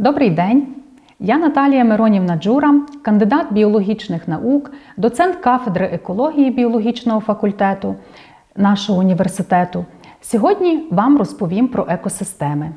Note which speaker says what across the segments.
Speaker 1: Добрий день! Я Наталія Миронівна Джура, кандидат біологічних наук, доцент кафедри екології біологічного факультету нашого університету. Сьогодні вам розповім про екосистеми.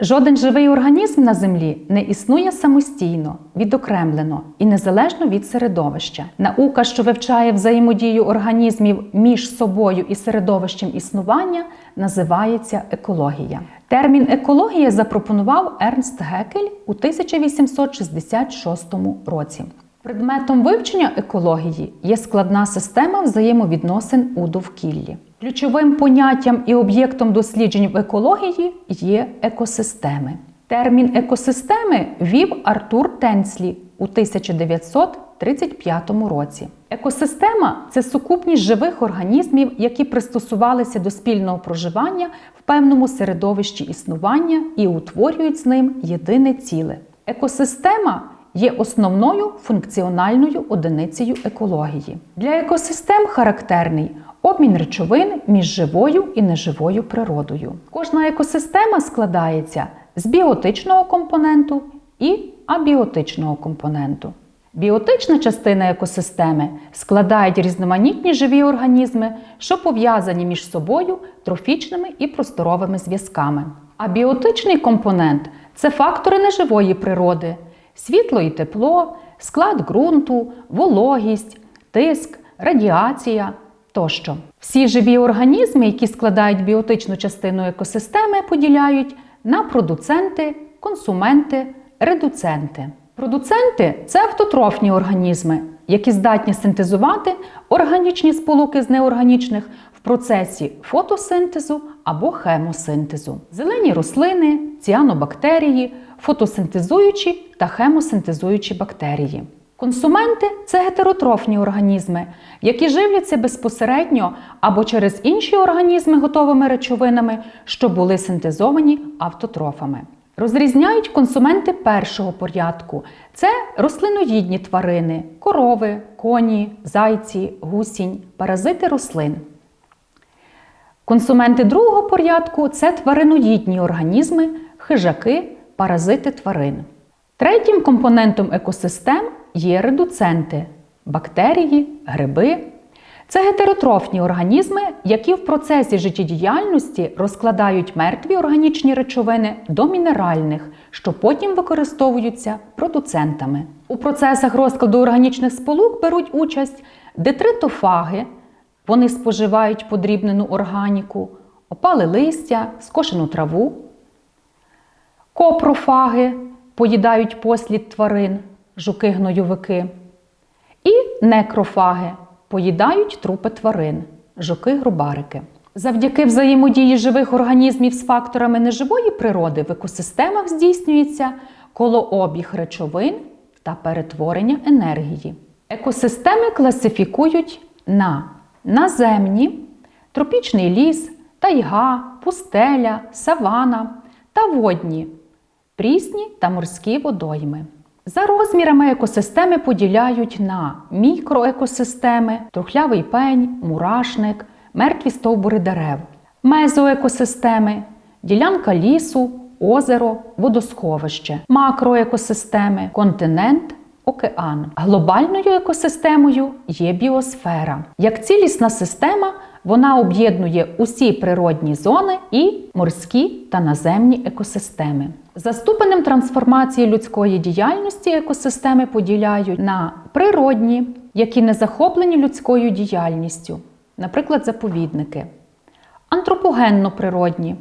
Speaker 1: Жоден живий організм на Землі не існує самостійно, відокремлено і незалежно від середовища. Наука, що вивчає взаємодію організмів між собою і середовищем існування, називається екологія. Термін екологія запропонував Ернст Гекель у 1866 році. Предметом вивчення екології є складна система взаємовідносин у довкіллі. Ключовим поняттям і об'єктом досліджень в екології є екосистеми. Термін екосистеми вів Артур Тенцлі у 1935 році. Екосистема це сукупність живих організмів, які пристосувалися до спільного проживання в певному середовищі існування і утворюють з ним єдине ціле. Екосистема є основною функціональною одиницею екології. Для екосистем характерний обмін речовин між живою і неживою природою. Кожна екосистема складається з біотичного компоненту і абіотичного компоненту. Біотична частина екосистеми складають різноманітні живі організми, що пов'язані між собою трофічними і просторовими зв'язками. А біотичний компонент це фактори неживої природи, світло і тепло, склад ґрунту, вологість, тиск, радіація тощо. Всі живі організми, які складають біотичну частину екосистеми, поділяють на продуценти, консументи, редуценти. Продуценти це автотрофні організми, які здатні синтезувати органічні сполуки з неорганічних в процесі фотосинтезу або хемосинтезу. Зелені рослини, ціанобактерії, фотосинтезуючі та хемосинтезуючі бактерії. Консументи це гетеротрофні організми, які живляться безпосередньо або через інші організми готовими речовинами, що були синтезовані автотрофами. Розрізняють консументи першого порядку це рослиноїдні тварини, корови, коні, зайці, гусінь, паразити рослин. Консументи другого порядку це твариноїдні організми, хижаки, паразити тварин. Третім компонентом екосистем є редуценти бактерії, гриби. Це гетеротрофні організми, які в процесі життєдіяльності розкладають мертві органічні речовини до мінеральних, що потім використовуються продуцентами. У процесах розкладу органічних сполук беруть участь детритофаги, вони споживають подрібнену органіку, опали листя, скошену траву, копрофаги поїдають послід тварин, жуки-гнойовики, і некрофаги поїдають трупи тварин, жуки-грубарики. Завдяки взаємодії живих організмів з факторами неживої природи в екосистемах здійснюється колообіг речовин та перетворення енергії. Екосистеми класифікують на наземні, тропічний ліс, тайга, пустеля, савана та водні, прісні та морські водойми. За розмірами екосистеми поділяють на мікроекосистеми, трухлявий пень, мурашник, мертві стовбури дерев, мезоекосистеми, ділянка лісу, озеро, водосховище, макроекосистеми, континент, океан. Глобальною екосистемою є біосфера. Як цілісна система, вона об'єднує усі природні зони і морські та наземні екосистеми. За ступенем трансформації людської діяльності екосистеми поділяють на природні, які не захоплені людською діяльністю, наприклад, заповідники, антропогенно-природні,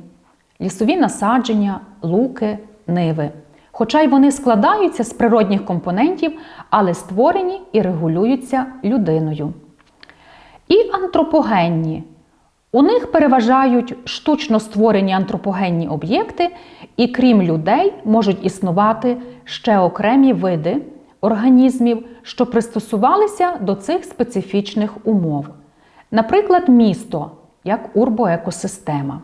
Speaker 1: лісові насадження, луки, ниви. Хоча й вони складаються з природних компонентів, але створені і регулюються людиною. І антропогенні. У них переважають штучно створені антропогенні об'єкти, і крім людей можуть існувати ще окремі види організмів, що пристосувалися до цих специфічних умов. Наприклад, місто як урбоекосистема.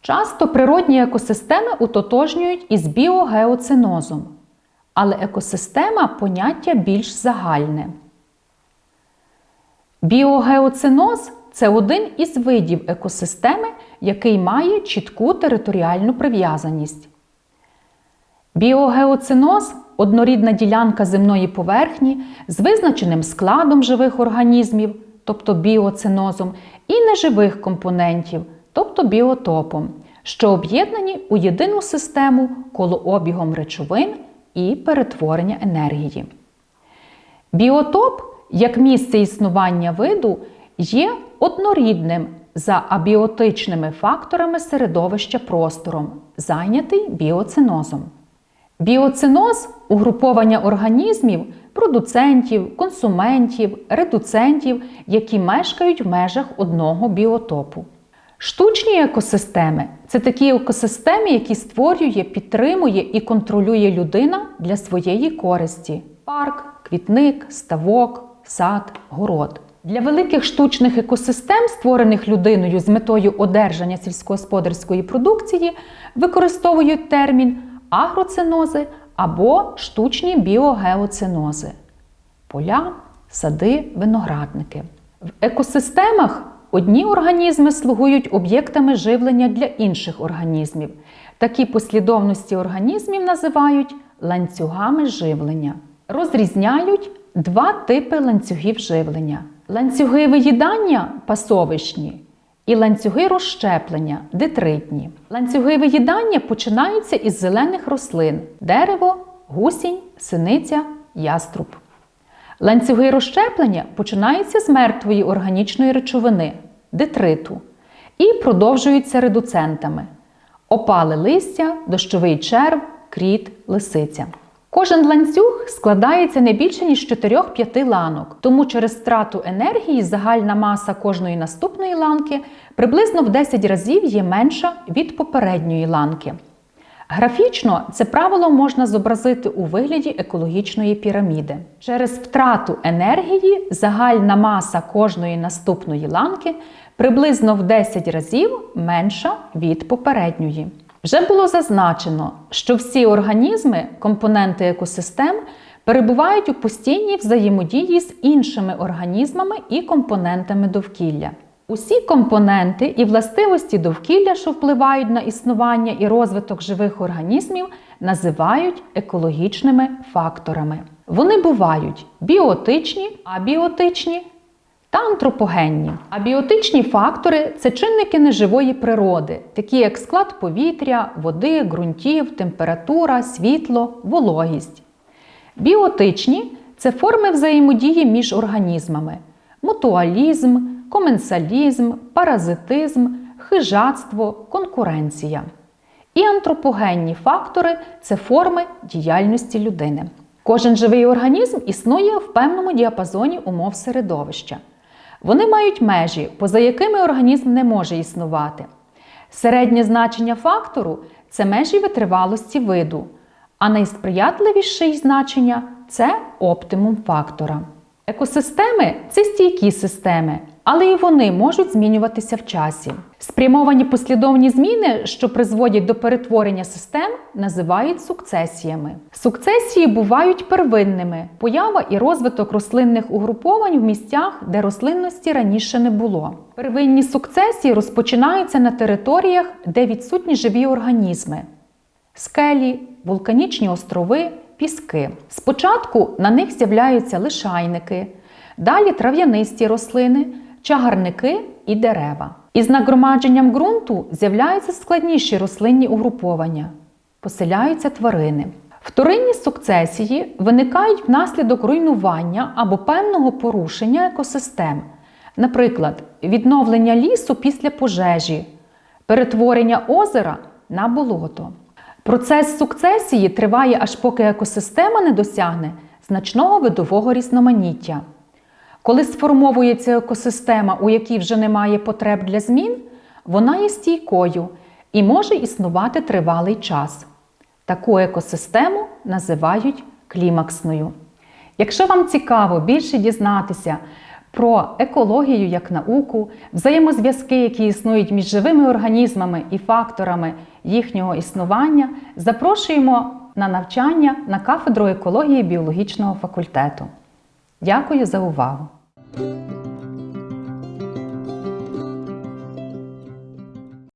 Speaker 1: Часто природні екосистеми утотожнюють із біогеоцинозом, але екосистема поняття більш загальне. Біогеоциноз це один із видів екосистеми, який має чітку територіальну прив'язаність. Біогеоциноз однорідна ділянка земної поверхні з визначеним складом живих організмів, тобто біоцинозом, і неживих компонентів, тобто біотопом, що об'єднані у єдину систему колообігом речовин і перетворення енергії. Біотоп, як місце існування виду, є однорідним за абіотичними факторами середовища простором, зайнятий біоцинозом. Біоциноз угруповання організмів, продуцентів, консументів, редуцентів, які мешкають в межах одного біотопу. Штучні екосистеми це такі екосистеми, які створює, підтримує і контролює людина для своєї користі: парк, квітник, ставок, сад, город. Для великих штучних екосистем, створених людиною з метою одержання сільськогосподарської продукції, використовують термін агроцинози або штучні біогеоцинози поля, сади, виноградники. В екосистемах одні організми слугують об'єктами живлення для інших організмів. Такі послідовності організмів називають ланцюгами живлення. Розрізняють два типи ланцюгів живлення: ланцюги виїдання пасовищні і ланцюги розщеплення детритні. Ланцюги виїдання починаються із зелених рослин: дерево, гусінь, синиця, яструб. Ланцюги розщеплення починаються з мертвої органічної речовини детриту і продовжуються редуцентами: опали листя, дощовий черв, кріт, лисиця. Кожен ланцюг складається не більше ніж 4-5 ланок, тому через втрату енергії загальна маса кожної наступної ланки приблизно в 10 разів є менша від попередньої ланки. Графічно це правило можна зобразити у вигляді екологічної піраміди. Через втрату енергії загальна маса кожної наступної ланки приблизно в 10 разів менша від попередньої. Вже було зазначено, що всі організми, компоненти екосистем, перебувають у постійній взаємодії з іншими організмами і компонентами довкілля. Усі компоненти і властивості довкілля, що впливають на існування і розвиток живих організмів, називають екологічними факторами. Вони бувають біотичні, абіотичні та антропогенні. Абіотичні фактори це чинники неживої природи, такі як склад повітря, води, ґрунтів, температура, світло, вологість. Біотичні це форми взаємодії між організмами, мутуалізм, коменсалізм, паразитизм, хижацтво, конкуренція. І антропогенні фактори це форми діяльності людини. Кожен живий організм існує в певному діапазоні умов середовища. Вони мають межі, поза якими організм не може існувати. Середнє значення фактору це межі витривалості виду, а найсприятливіше значення це оптимум фактора. Екосистеми це стійкі системи, але і вони можуть змінюватися в часі. Спрямовані послідовні зміни, що призводять до перетворення систем, називають сукцесіями. Сукцесії бувають первинними поява і розвиток рослинних угруповань в місцях, де рослинності раніше не було. Первинні сукцесії розпочинаються на територіях, де відсутні живі організми скелі, вулканічні острови, піски. Спочатку на них з'являються лишайники, далі трав'янисті рослини, чагарники і дерева. Із нагромадженням ґрунту з'являються складніші рослинні угруповання, поселяються тварини. Вторинні сукцесії виникають внаслідок руйнування або певного порушення екосистем, наприклад, відновлення лісу після пожежі, перетворення озера на болото. Процес сукцесії триває аж поки екосистема не досягне значного видового різноманіття. Коли сформовується екосистема, у якій вже немає потреб для змін, вона є стійкою і може існувати тривалий час. Таку екосистему називають клімаксною. Якщо вам цікаво більше дізнатися про екологію як науку, взаємозв'язки, які існують між живими організмами і факторами їхнього існування, запрошуємо на навчання на кафедру екології біологічного факультету. Дякую за увагу!